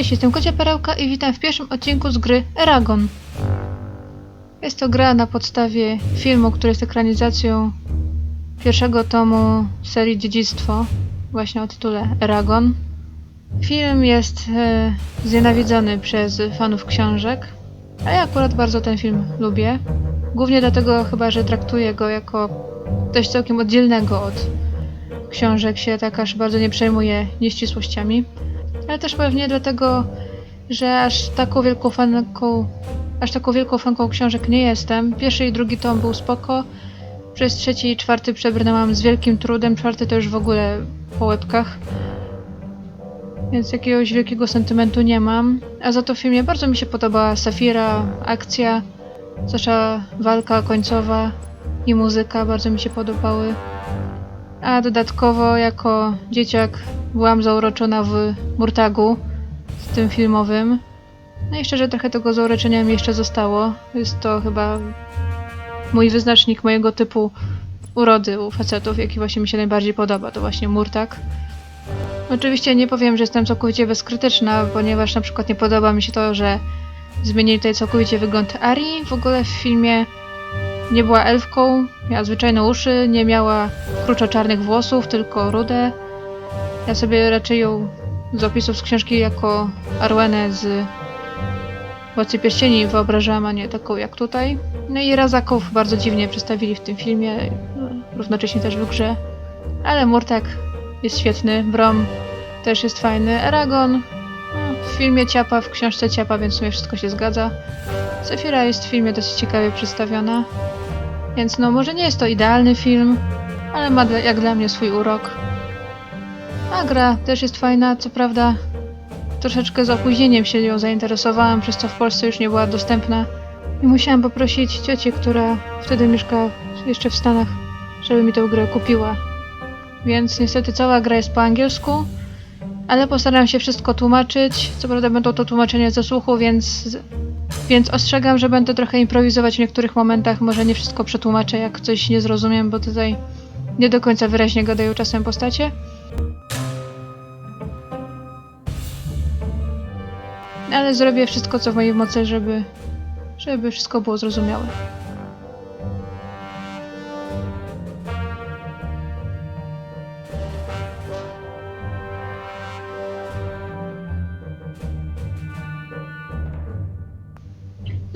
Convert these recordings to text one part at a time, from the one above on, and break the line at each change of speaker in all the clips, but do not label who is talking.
Cześć, jestem Kocia Perełka i witam w pierwszym odcinku z gry Eragon. Jest to gra na podstawie filmu, który jest ekranizacją pierwszego tomu serii Dziedzictwo, właśnie o tytule Eragon. Film jest e, znienawidzony przez fanów książek, a ja akurat bardzo ten film lubię. Głównie dlatego chyba, że traktuję go jako coś całkiem oddzielnego od książek, się tak aż bardzo nie przejmuje nieścisłościami. Ale też pewnie dlatego, że aż taką wielką fanką, aż taką wielką fanką książek nie jestem. Pierwszy i drugi tom był spoko. Przez trzeci i czwarty przebrnęłam z wielkim trudem, czwarty to już w ogóle po łebkach. Więc jakiegoś wielkiego sentymentu nie mam. A za to w filmie bardzo mi się podobała Safira, akcja, zwłaszcza walka końcowa i muzyka bardzo mi się podobały. A dodatkowo jako dzieciak byłam zauroczona w Murtagu, w tym filmowym. No i szczerze trochę tego zauroczenia mi jeszcze zostało. Jest to chyba mój wyznacznik mojego typu urody u facetów, jaki właśnie mi się najbardziej podoba, to właśnie Murtag. Oczywiście nie powiem, że jestem całkowicie bezkrytyczna, ponieważ na przykład nie podoba mi się to, że zmienili tutaj całkowicie wygląd Ari. W ogóle w filmie nie była elfką, miała zwyczajne uszy, nie miała kruczo-czarnych włosów, tylko rude. Ja sobie raczej ją z opisów z książki jako Arwenę z Władcy Pierścieni wyobrażałam, a nie taką jak tutaj. No i Razaków bardzo dziwnie przedstawili w tym filmie, no, równocześnie też w grze. Ale Murtak jest świetny, Brom też jest fajny, Eragon no, w filmie ciapa, w książce ciapa, więc w sumie wszystko się zgadza. Sefira jest w filmie dosyć ciekawie przedstawiona. Więc no, może nie jest to idealny film, ale ma jak dla mnie swój urok. A gra też jest fajna, co prawda troszeczkę z opóźnieniem się nią zainteresowałam, przez co w Polsce już nie była dostępna. I musiałam poprosić ciocię, która wtedy mieszka jeszcze w Stanach, żeby mi tę grę kupiła. Więc niestety cała gra jest po angielsku, ale postaram się wszystko tłumaczyć. Co prawda będą to tłumaczenia ze słuchu, więc więc ostrzegam, że będę trochę improwizować w niektórych momentach. Może nie wszystko przetłumaczę, jak coś nie zrozumiem, bo tutaj nie do końca wyraźnie gadają czasem postacie. Ale zrobię wszystko, co w mojej mocy, żeby, żeby wszystko było zrozumiałe.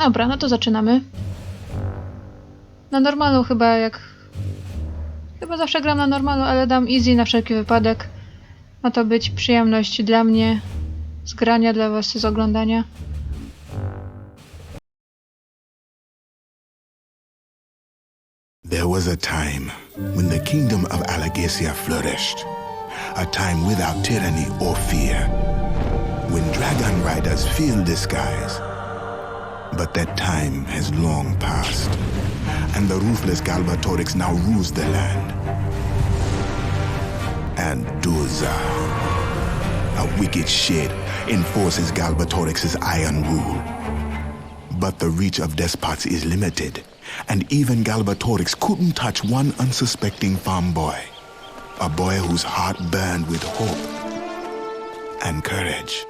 Dobra, no to zaczynamy. Na normalu chyba jak... Chyba zawsze gram na normalu, ale dam easy na wszelki wypadek. Ma to być przyjemność dla mnie z grania, dla was z oglądania.
There was a time when the kingdom of Alagacia flourished, a time without tyranny or fear, when dragon riders filled the skies. But that time has long passed, and the ruthless Galbatorix now rules the land. And Duza, a wicked shit, enforces Galbatorix's iron rule. But the reach of despots is limited, and even Galbatorix couldn't touch one unsuspecting farm boy. A boy whose heart burned with hope and courage.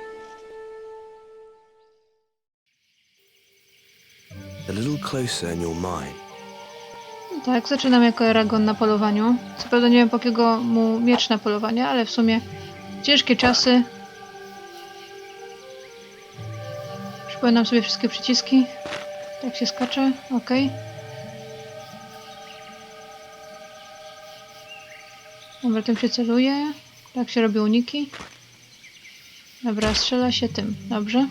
A little closer.
Tak, zaczynam jako Eragon na polowaniu. Co prawda nie wiem po jakiego mu miecz na polowanie, ale w sumie ciężkie czasy. Przypominam sobie wszystkie przyciski. Tak się skacze, ok. Dobra, tym się celuje. Tak się robi uniki. Dobra, strzela się tym. Dobrze.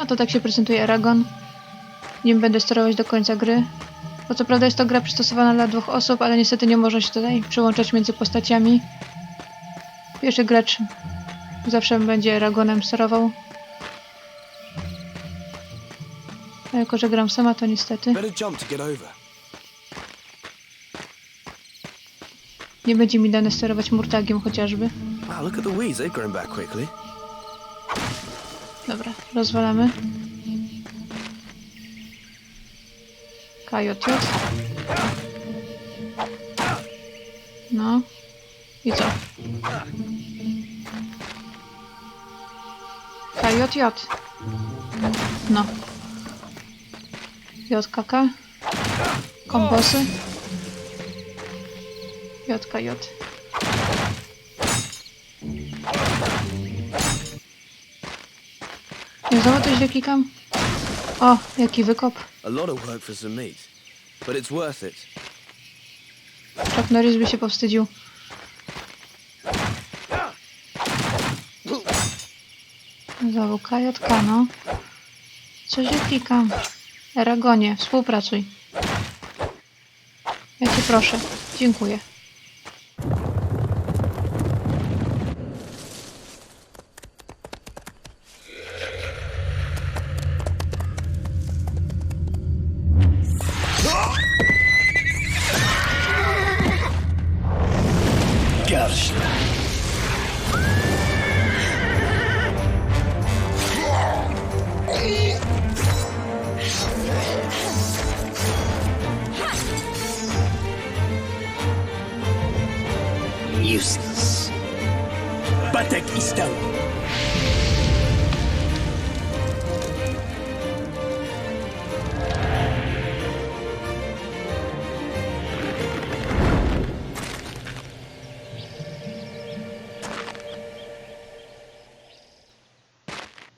No to tak się prezentuje Aragon. Nim będę sterować do końca gry. Bo co prawda jest to gra przystosowana dla dwóch osób, ale niestety nie można się tutaj przełączać między postaciami. Pierwszy gracz zawsze będzie Aragonem sterował. A jako, że gram sama, to niestety nie będzie mi dane sterować Murtagiem chociażby.
Wow, look at the weeds. They've grown back quickly.
Dobra, rozwalamy. E. Kajoty. No. I co? KJJ. No. JKK. Kombosy. JKJ. Nie znowu źle klikam? O, jaki wykop.
A lot of work for some meat, but it's worth it.
Chuck Norris by się powstydził. Znowu KJK, no. Co się klikam? Eragonie, współpracuj. Ja cię proszę. Dziękuję.
Useless. Batek i stał.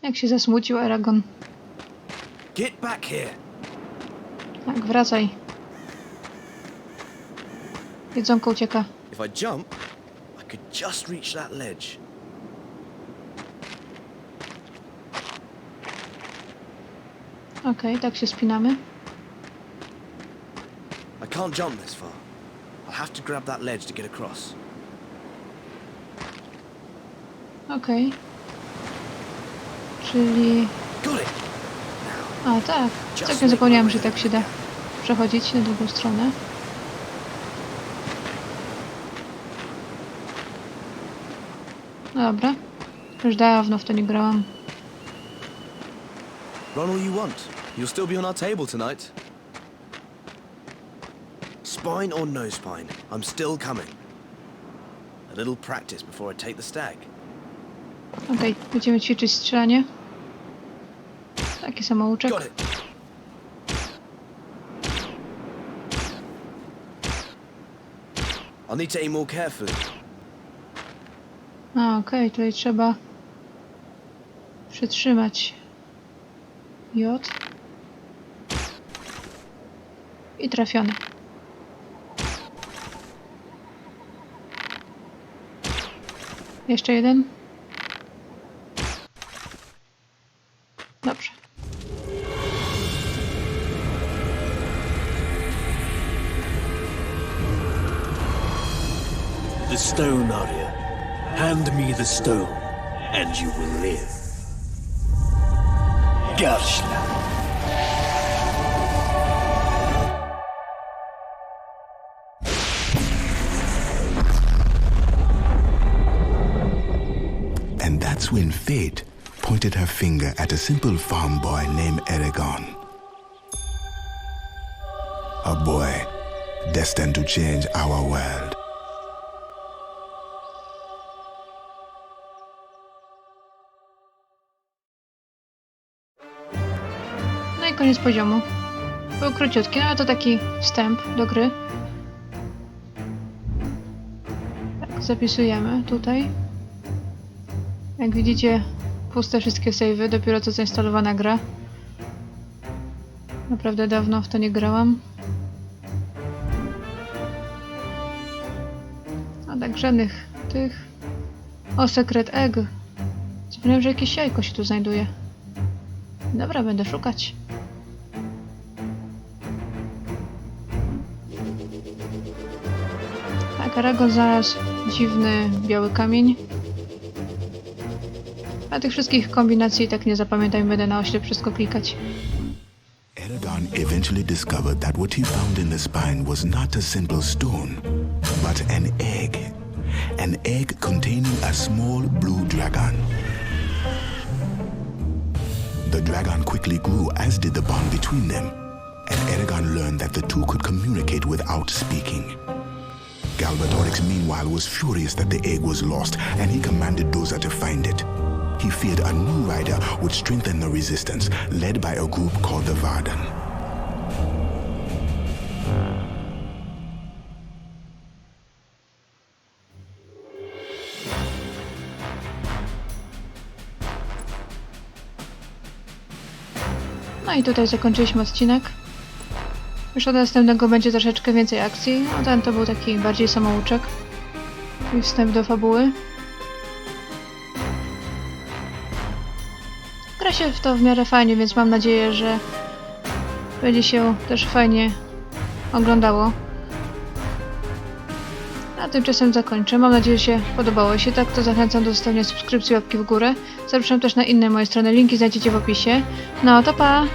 Jak się zasmucił Eragon.
Get back here.
Tak, wracaj. Jedzonko ucieka.
If I jump, just reach that ledge.
Okej, tak się spinamy.
I can't jump this far. I'll have to grab that ledge to get across.
Okej. Czyli...
Got it!
A, tak. Całkiem zapomniałam, że tak się da przechodzić na drugą stronę. Dobra. Już dawno w to nie grałam.
Run all you want. You'll still be on our table tonight. Spine or no spine, I'm still coming. A little practice before I take the stag.
Okej, będziemy ćwiczyć strzelanie. Taki samouczek.
Got it. I'll need to aim more carefully.
A, okej, tutaj trzeba przytrzymać J i trafiony. Jeszcze jeden. Dobrze.
The stone, Arya. Hand me the stone, and you will live. Garshla.
And that's when fate pointed her finger at a simple farm boy named Eragon. A boy destined to change our world.
Koniec poziomu. Był króciutki, no ale to taki wstęp do gry. Tak, zapisujemy tutaj. Jak widzicie, puste wszystkie savey, dopiero co zainstalowana gra. Naprawdę dawno w to nie grałam. A tak, żadnych tych... O, Secret Egg. Zapomniałem, że jakieś jajko się tu znajduje. Dobra, będę szukać. Aragon znalazł dziwny biały kamień. A tych wszystkich kombinacji tak nie zapamiętam, będę na oślep wszystko klikać.
Eragon eventually discovered that what he found in the spine was not a simple stone, but an egg. An egg containing a small blue dragon. The dragon quickly grew, as did the bond between them, and Eragon learned that the two could communicate without speaking. Galbatorix, meanwhile, was furious that the egg was lost, and he commanded Doza to find it. He feared a new rider would strengthen the resistance, led by a group called the Varden.
No i tutaj zakończyliśmy odcinek. Już od następnego będzie troszeczkę więcej akcji. No ten to był taki bardziej samouczek. I wstęp do fabuły. Gra się w to w miarę fajnie, więc mam nadzieję, że będzie się też fajnie oglądało. A tymczasem zakończę. Mam nadzieję, że się podobało. Jeśli tak, to zachęcam do zostawienia subskrypcji, łapki w górę. Zapraszam też na inne moje strony. Linki znajdziecie w opisie. No to pa!